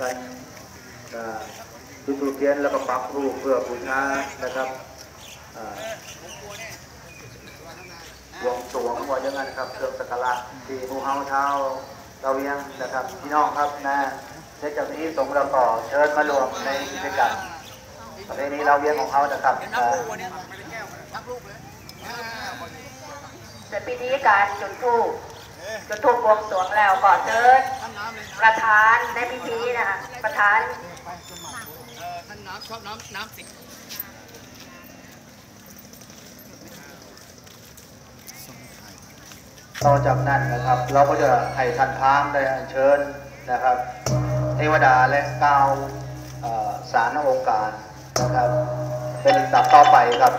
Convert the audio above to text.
กาจุดทูปเทียนแล้วก็ปักรูปเพื่อบูชานะครับวงสวงว่าอย่างนั้นครับเครื่องสักการะที่ภูเฮาเท้าเราเวียงนะครับพี่น้องครับนะเด็กจากนี้สงเราต่อเชิญมารวมในกิจกรรมประเพณีเราเวียงของเขานะครับอ่าเสร็จพิธีการจุดธูปจุดธูปบวงสรวงแล้วก็เชิญประธานในพิธี ท่านน้ำชอบน้ำน้ำสิต่อจากนั้นนะครับ เราก็จะให้ท่านพามได้อัญเชิญนะครับเทวดาและก้าวสารองค์การนะครับเป็นลำดับต่อไปครับ